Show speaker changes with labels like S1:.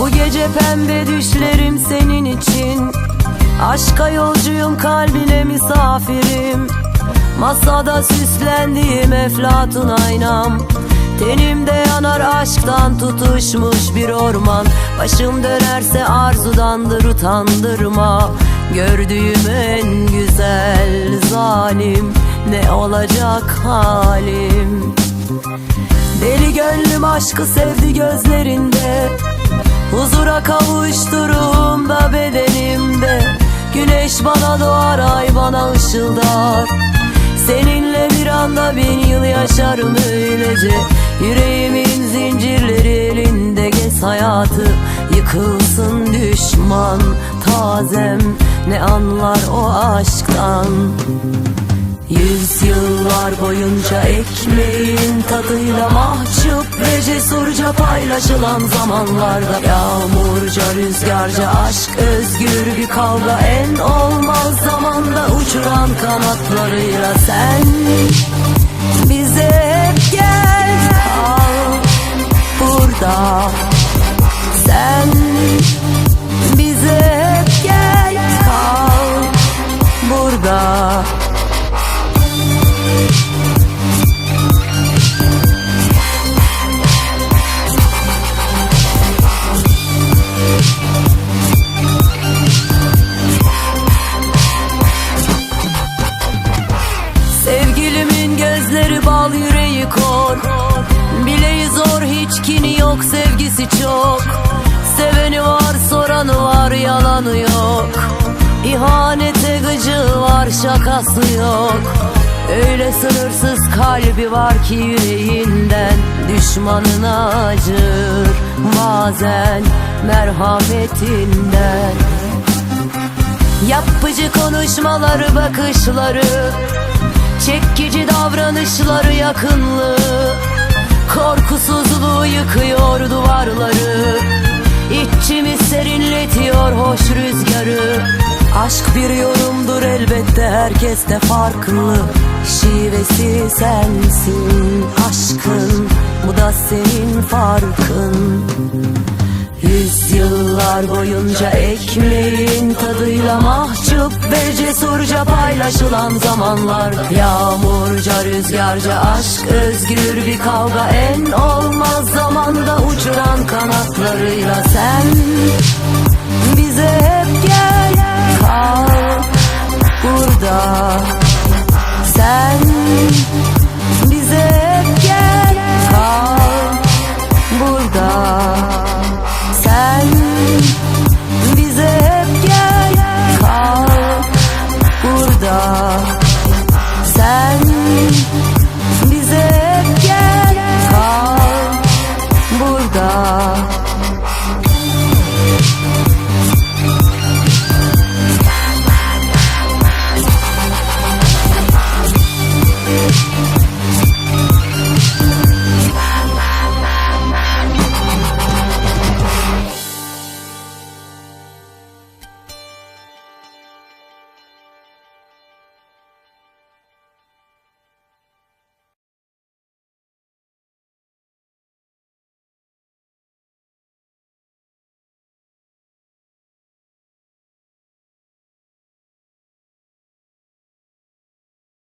S1: Bu gece pembe düşlerim senin için. Aşka yolcuyum kalbine misafirim. Masada süslendiğim eflatun aynam. Tenimde yanar aşktan tutuşmuş bir orman. Başım dönerse arzudandır utandırma. Gördüğüm en güzel zalim Ne olacak halim? Deli gönlüm aşkı sevdi gözlerinde Huzura kavuşturuğumda bedenimde. Güneş bana doğar ay bana ışıldar. Seninle bir anda bin yıl yaşarım öylece. Yüreğimin zincirleri elinde gez hayatı. Yıkılsın düşman tazem. Ne anlar o aşktan? Yüz yıllar boyunca ekmeğin tadıyla paylaşılan zamanlarda Yağmurca rüzgarca aşk özgür bir kavga en olmaz zamanda uçuran kanatlarıyla sen bize bal yüreği kor. Bileği zor hiç kini yok sevgisi çok. Seveni var soranı var yalanı yok. İhanete gıcı var şakası yok. Öyle sınırsız kalbi var ki yüreğinden Düşmanına acır. Bazen merhametinden. Yapıcı konuşmaları bakışları Çekici davranışları yakınlığı Korkusuzluğu yıkıyor duvarları. İçimi serinletiyor hoş rüzgarı. Aşk bir yorumdur elbette herkes de farklı Şivesi sensin aşkın Bu da senin farkın. Yüz yıllar boyunca ekmeğin tadıyla mahcup ve cesurca paylaşılan zamanlar. Yağmurca rüzgarca aşk özgür bir kavga. En olmaz zamanda uçuran kanatlarıyla sen Thank